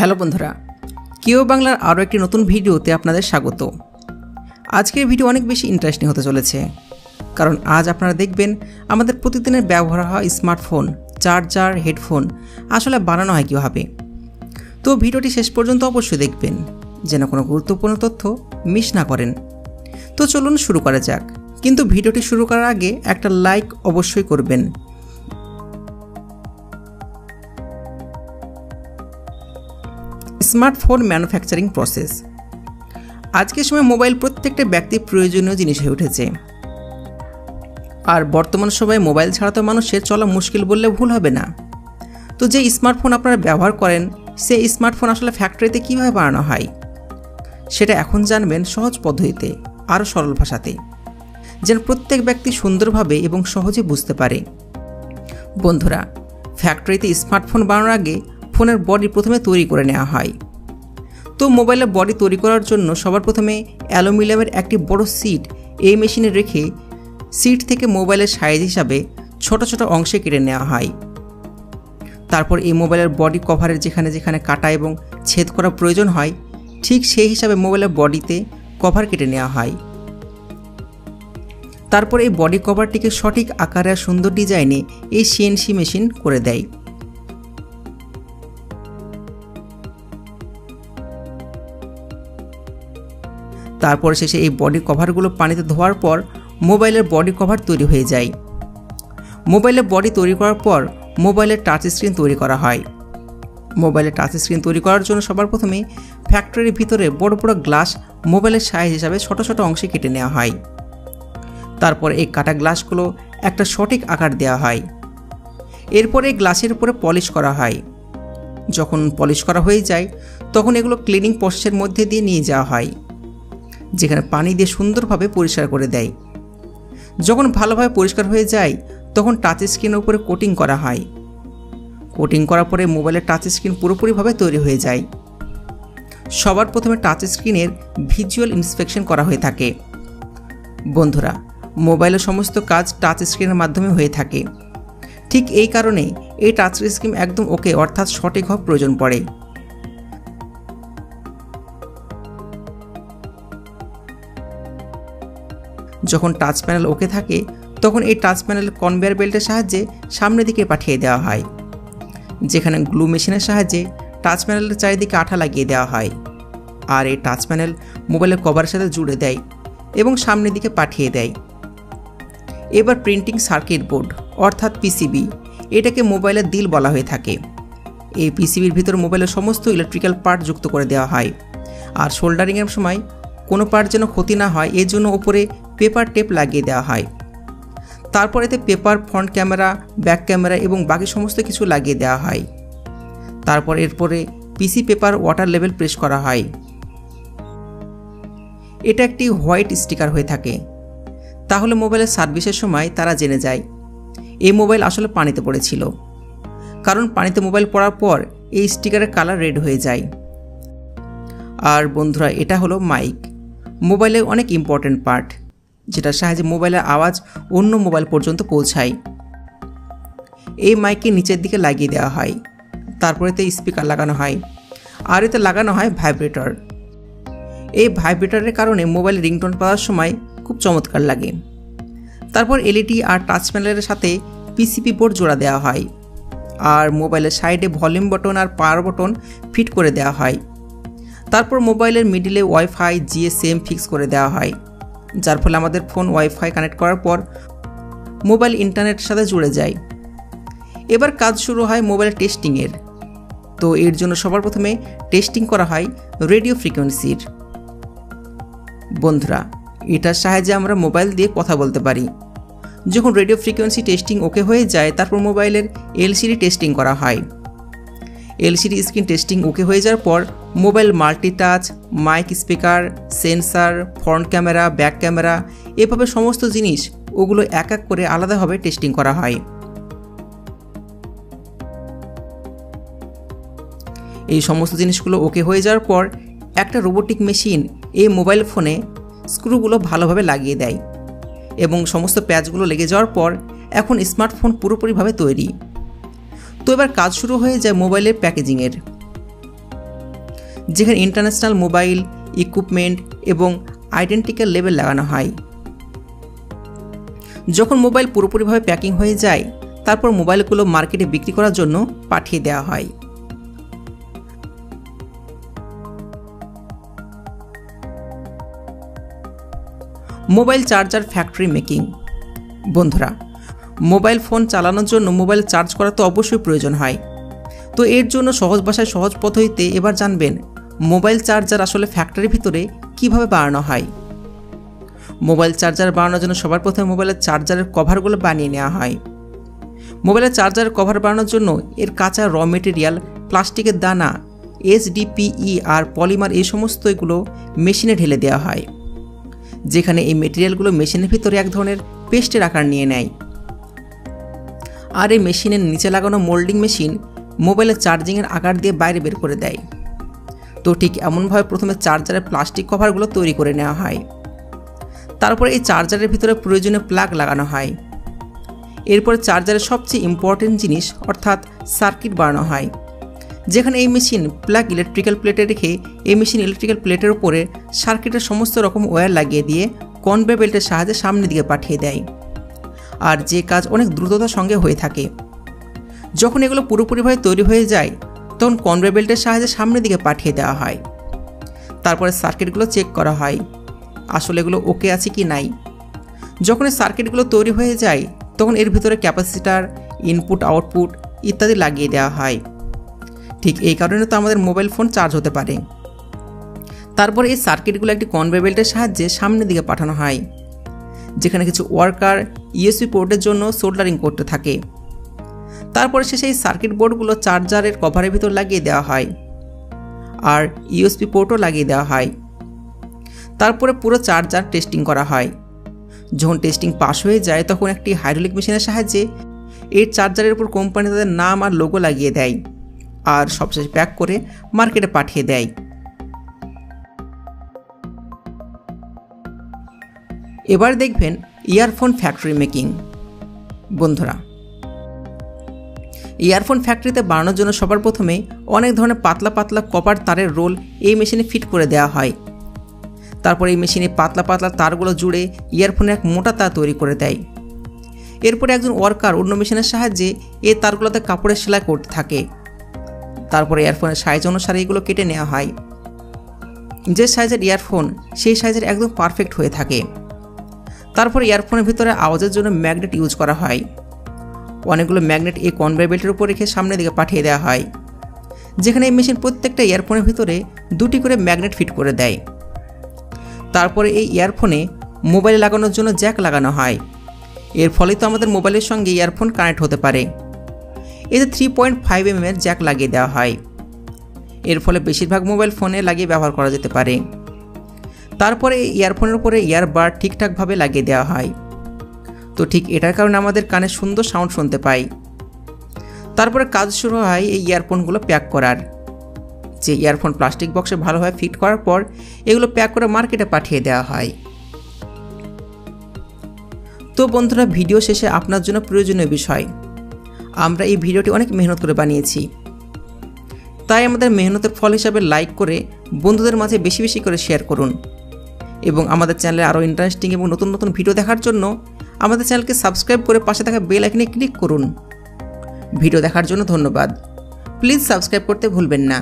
Hello বন্ধুরা কিও বাংলার আরও একটি নতুন ভিডিওতে আপনাদের স্বাগত। আজকের ভিডিও অনেক বেশি ইন্টারেস্টিং হতে চলেছে, কারণ আজ আপনারা দেখবেন আমাদের প্রতিদিনের ব্যবহার হওয়া স্মার্টফোন চার্জার হেডফোন আসলে বানানো হয় কীভাবে। তো ভিডিওটি শেষ পর্যন্ত অবশ্যই দেখবেন, যেন কোনো গুরুত্বপূর্ণ তথ্য মিস না করেন। তো চলুন শুরু করা যাক, কিন্তু ভিডিওটি শুরু করার আগে একটা লাইক অবশ্যই করবেন। Smartphone manufacturing process. আজকের সময় মোবাইল প্রত্যেকটা ব্যক্তির প্রয়োজনীয় জিনিস হয়ে উঠেছে। আর বর্তমান সময়ে মোবাইল ছাড়া তো মানুষের চলা মুশকিল বললে ভুল হবে না। তো যে স্মার্টফোন আপনারা ব্যবহার করেন, সে স্মার্টফোন আসলে ফ্যাক্টরিতে কীভাবে বানানো হয়, সেটা এখন জানবেন সহজ পদ্ধতিতে, আরও সরল ভাষাতে, যেন প্রত্যেক ব্যক্তি সুন্দরভাবে এবং সহজে বুঝতে পারে। বন্ধুরা, ফ্যাক্টরিতে স্মার্টফোন বানানোর আগে ফোনের বডি প্রথমে তৈরি করে নেওয়া হয়। তো মোবাইলের বডি তৈরি করার জন্য সবার প্রথমে অ্যালুমিনিয়ামের একটি বড় সিট এই মেশিনে রেখে সিট থেকে মোবাইলের সাইজ হিসাবে ছোট ছোট অংশে কেটে নেওয়া হয়। তারপর এই মোবাইলের বডি কভারের যেখানে যেখানে কাটা এবং ছেদ করা প্রয়োজন হয়, ঠিক সেই হিসাবে মোবাইলের বডিতে কভার কেটে নেওয়া হয়। তারপর এই বডি কভারটিকে সঠিক আকারে সুন্দর ডিজাইনে এই সিএনসি মেশিন করে দেয়। তারপর শেষে এই বডি কভারগুলো পানিতে ধোয়ার পর মোবাইলের বডি কভার তৈরি হয়ে যায়। মোবাইলের বডি তৈরি করার পর মোবাইলের টাচ স্ক্রিন তৈরি করা হয়। মোবাইলের টাচ স্ক্রিন তৈরি করার জন্য সবার প্রথমে ফ্যাক্টরির ভিতরে বড় বড় গ্লাস মোবাইলের সাইজ হিসাবে ছোট ছোট অংশে কেটে নেওয়া হয়। তারপর এই কাটা গ্লাসগুলো একটা সঠিক আকার দেওয়া হয়। এরপরে এই গ্লাসের উপরে পলিশ করা হয়। যখন পলিশ করা হয়ে যায়, তখন এগুলো ক্লিনিং প্রসেসের মধ্যে দিয়ে নিয়ে যাওয়া হয়। যেখানে পানি দিয়ে সুন্দরভাবে পরিষ্কার করে দেয়। যখন ভালোভাবে পরিষ্কার হয়ে যায়, তখন টাচ স্ক্রিনের উপরে কোটিং করা হয়। কোটিং করার পরে মোবাইলের টাচ স্ক্রিন পুরোপুরিভাবে তৈরি হয়ে যায়। সবার প্রথমে টাচ স্ক্রিনের ভিজুয়াল ইন্সপেকশন করা হয়ে থাকে। বন্ধুরা মোবাইলের সমস্ত কাজ টাচ স্ক্রিনের মাধ্যমে হয়ে থাকে। ঠিক এই কারণে এই টাচ স্ক্রিন একদম ওকে অর্থাৎ সঠিক হওয়া প্রয়োজন পড়ে। যখন টাচ প্যানেল ওকে থাকে, তখন এই টাচ প্যানেল কনভেয়ার বেল্টের সাহায্যে সামনের দিকে পাঠিয়ে দেওয়া হয়, যেখানে গ্লু মেশিনের সাহায্যে টাচ প্যানেলের চারিদিকে আঠা লাগিয়ে দেওয়া হয় আর এই টাচ প্যানেল মোবাইলের কভারের সাথে জুড়ে দেয় এবং সামনের দিকে পাঠিয়ে দেয়। এবার প্রিন্টিং সার্কিট বোর্ড, অর্থাৎ পিসিবি, এটাকে মোবাইলের দিল বলা হয়ে থাকে। এই পিসিবির ভিতর মোবাইলের সমস্ত ইলেকট্রিক্যাল পার্ট যুক্ত করে দেওয়া হয়। আর শোল্ডারিংয়ের সময় পার্ট যেন ক্ষতি না হয়, এর জন্য ওপরে পেপার টেপ লাগিয়ে দেওয়া হয়। তারপর এতে paper front camera back camera এবং বাকি সমস্ত কিছু লাগিয়ে দেওয়া হয়। তারপর এরপরে PC paper water level press করা হয়। এটা একটি হোয়াইট স্টিকার হয়ে থাকে। তাহলে মোবাইলের সার্ভিসের সময় তারা জেনে যায়, এই মোবাইল আসলে পানিতে পড়েছিল। কারণ পানিতে মোবাইল পড়ার পর এই স্টিকারের কালার রেড হয়ে যায়। আর বন্ধুরা, এটা হলো মাইক মোবাইলের অনেক ইম্পর্ট্যান্ট পার্ট যেটার সাহায্যে মোবাইলের আওয়াজ অন্য মোবাইল পর্যন্ত পৌঁছায়। এই মাইককে নিচের দিকে লাগিয়ে দেওয়া হয়, তারপরে এতে স্পিকার লাগানো হয়, আর এতে লাগানো হয় ভাইব্রেটর এই ভাইব্রেটরের কারণে মোবাইল রিংটোন পাওয়ার সময় খুব চমৎকার লাগে। তারপর এলইডি আর টাচ প্যানেলের সাথে পিসিপি বোর্ড জোড়া দেওয়া হয়, আর মোবাইলের সাইডে ভলিউম বটন আর পাওয়ার বটন ফিট করে দেওয়া হয়। তারপর মোবাইলের মিডিলে ওয়াইফাই, জিএসএম ফিক্স করে দেওয়া হয়, যার ফলে আমাদের ফোন ওয়াইফাই কানেক্ট করার পর মোবাইল ইন্টারনেটের সাথে জুড়ে যায়। এবার কাজ শুরু হয় মোবাইল টেস্টিংয়ের। তো এর জন্য সবার প্রথমে টেস্টিং করা হয় রেডিও ফ্রিকোয়েন্সির। বন্ধুরা, এটার সাহায্যে আমরা মোবাইল দিয়ে কথা বলতে পারি। যখন রেডিও ফ্রিকোয়েন্সি টেস্টিং ওকে হয়ে যায়, তারপর মোবাইলের এলসিডি টেস্টিং করা হয়। এলসিডি স্ক্রিন টেস্টিং ওকে হয়ে যাওয়ার পর mobile multitouch, mike speaker, sensor, front camera, back camera, এভাবে সমস্ত জিনিস ওগুলো এক এক করে আলাদাভাবে টেস্টিং করা হয়। এই সমস্ত জিনিসগুলো ওকে হয়ে যাওয়ার পর একটা রোবোটিক মেশিন এই মোবাইল ফোনে স্ক্রুগুলো ভালোভাবে লাগিয়ে দেয় এবং সমস্ত প্যাচগুলো লেগে যাওয়ার পর এখন স্মার্টফোন পুরোপুরিভাবে তৈরি। তো এবার কাজ শুরু হয়ে যায় মোবাইলের প্যাকেজিংয়ের। যেখানে ইন্টারন্যাশনাল মোবাইল ইকুইপমেন্ট এবং আইডেন্টিক্যাল লেবেল লাগানো হয়। যখন মোবাইল পুরোপুরিভাবে প্যাকিং হয়ে যায়, তারপর মোবাইলগুলো মার্কেটে বিক্রি করার জন্য পাঠিয়ে দেওয়া হয়। মোবাইল চার্জার ফ্যাক্টরি মেকিং বন্ধুরা মোবাইল ফোন চালানোর জন্য মোবাইল চার্জ করা তো অবশ্যই প্রয়োজন হয়। তো এর জন্য সহজ ভাষায় সহজ পদ্ধতিতে এবার জানবেন মোবাইল চার্জার আসলে ফ্যাক্টরির ভিতরে কীভাবে বানানো হয়? মোবাইল চার্জার বানানোর জন্য সবার প্রথমে মোবাইলের চার্জারের কভারগুলো বানিয়ে নেওয়া হয়। মোবাইলের চার্জারের কভার বানানোর জন্য এর কাঁচা র মেটেরিয়াল, প্লাস্টিকের দানা এসডিপিই আর পলিমার এই সমস্ত এগুলো মেশিনে ঢেলে দেওয়া হয়। যেখানে এই মেটেরিয়ালগুলো মেশিনের ভিতরে এক ধরনের পেস্টের আকার নিয়ে নেয়। আর এই মেশিনের নিচে লাগানো মোল্ডিং মেশিন মোবাইলের চার্জিংয়ের আকার দিয়ে বাইরে বের করে দেয়। তো ঠিক এমনভাবে প্রথমে চার্জারের প্লাস্টিক কভারগুলো তৈরি করে নেওয়া হয়। তারপরে এই চার্জারের ভিতরে প্রয়োজনীয় প্লাগ লাগানো হয়। এরপর চার্জারের সবচেয়ে ইম্পর্টেন্ট জিনিস অর্থাৎ সার্কিট বানানো হয়। যেখানে এই মেশিন প্লাগ ইলেকট্রিক্যাল প্লেটে রেখে এই মেশিন ইলেকট্রিক্যাল প্লেটের উপরে সার্কিটের সমস্ত রকম ওয়্যার লাগিয়ে দিয়ে কনভে বেল্টের সাহায্যে সামনের দিকে পাঠিয়ে দেয়। আর যে কাজ অনেক দ্রুততার সঙ্গে হয়ে থাকে। যখন এগুলো পুরোপুরিভাবে তৈরি হয়ে যায় তখন কনভে বেল্টের সাহায্যে সামনের দিকে পাঠিয়ে দেওয়া হয়। তারপরে সার্কিটগুলো চেক করা হয়, আসলে এগুলো ওকে আছে কি নাই। যখন এই সার্কিটগুলো তৈরি হয়ে যায়, তখন এর ভিতরে ক্যাপাসিটার, ইনপুট, আউটপুট ইত্যাদি লাগিয়ে দেওয়া হয়। ঠিক এই কারণে তো আমাদের মোবাইল ফোন চার্জ হতে পারে। তারপর এই সার্কিটগুলো একটি কনভে বেল্টের সাহায্যে সামনের দিকে পাঠানো হয়, যেখানে কিছু ওয়ার্কার, ইউএসবি পোর্টের জন্য সোল্ডারিং করতে থাকে। তারপরে সে সেই সার্কিট বোর্ডগুলো চার্জারের কভারের ভিতর লাগিয়ে দেওয়া হয়। আর ইউএসপি পোর্টও লাগিয়ে দেওয়া হয়। তারপরে পুরো চার্জার টেস্টিং করা হয়। যখন টেস্টিং পাস হয়ে যায়, তখন একটি হাইড্রোলিক মেশিনের সাহায্যে এই চার্জারের উপর কোম্পানি তাদের নাম আর লোগো লাগিয়ে দেয় আর সবশেষে প্যাক করে মার্কেটে পাঠিয়ে দেয়। এবার দেখবেন ইয়ারফোন ফ্যাক্টরি মেকিং। বন্ধুরা ইয়ারফোন ফ্যাক্টরিতে বানানোর জন্য সবার প্রথমে অনেক ধরনের পাতলা পাতলা কপার তারের রোল এই মেশিনে ফিট করে দেওয়া হয়। তারপর এই মেশিনে পাতলা পাতলা তারগুলো জুড়ে ইয়ারফোনের এক মোটা তার তৈরি করে দেয়। এরপরে একজন ওয়ার্কার অন্য মেশিনের সাহায্যে এই তারগুলোতে কাপড়ের সেলাই করতে থাকে। তারপরে ইয়ারফোনের সাইজ অনুসারে এগুলো কেটে নেওয়া হয়। যে সাইজের ইয়ারফোন, সেই সাইজের একদম পারফেক্ট হয়ে থাকে। তারপর ইয়ারফোনের ভিতরে আওয়াজের জন্য ম্যাগনেট ইউজ করা হয়। অনেকগুলো ম্যাগনেট এই কনভে বেল্টের উপর রেখে সামনের দিকে পাঠিয়ে দেওয়া হয়, যেখানে এই মেশিন প্রত্যেকটা ইয়ারফোনের ভিতরে দুটি করে ম্যাগনেট ফিট করে দেয়। তারপরে এই ইয়ারফোনে মোবাইলে লাগানোর জন্য জ্যাক লাগানো হয়। এর ফলে তো আমাদের মোবাইলের সঙ্গে ইয়ারফোন কানেক্ট হতে পারে। এতে থ্রি পয়েন্ট ফাইভ এম এর জ্যাক লাগিয়ে দেওয়া হয়। এর ফলে বেশিরভাগ মোবাইল ফোনে লাগিয়ে ব্যবহার করা যেতে পারে। তারপরে এই ইয়ারফোনের উপরে ইয়ারবার ঠিকঠাকভাবে লাগিয়ে দেওয়া হয়। তো ঠিক এটার কারণে আমাদের কানে সুন্দর সাউন্ড শুনতে পাই। তারপরে কাজ শুরু হয় এই ইয়ারফোনগুলো প্যাক করার। যে ইয়ারফোন প্লাস্টিক বক্সে ভালোভাবে ফিট করার পর এগুলো প্যাক করে মার্কেটে পাঠিয়ে দেওয়া হয়। তো বন্ধুরা ভিডিও শেষে আপনার জন্য প্রয়োজনীয় বিষয়। আমরা এই ভিডিওটি অনেক মেহনত করে বানিয়েছি। তাই আমাদের মেহনতের ফল হিসাবে লাইক করে বন্ধুদের মাঝে বেশি বেশি করে শেয়ার করুন। এবং আমাদের চ্যানেলে আরও ইন্টারেস্টিং এবং নতুন নতুন ভিডিও দেখার জন্য আমাদের চ্যানেলকে সাবস্ক্রাইব করে পাশে থাকা বেল আইকনে ক্লিক করুন। ভিডিও দেখার জন্য ধন্যবাদ। প্লিজ সাবস্ক্রাইব করতে ভুলবেন না।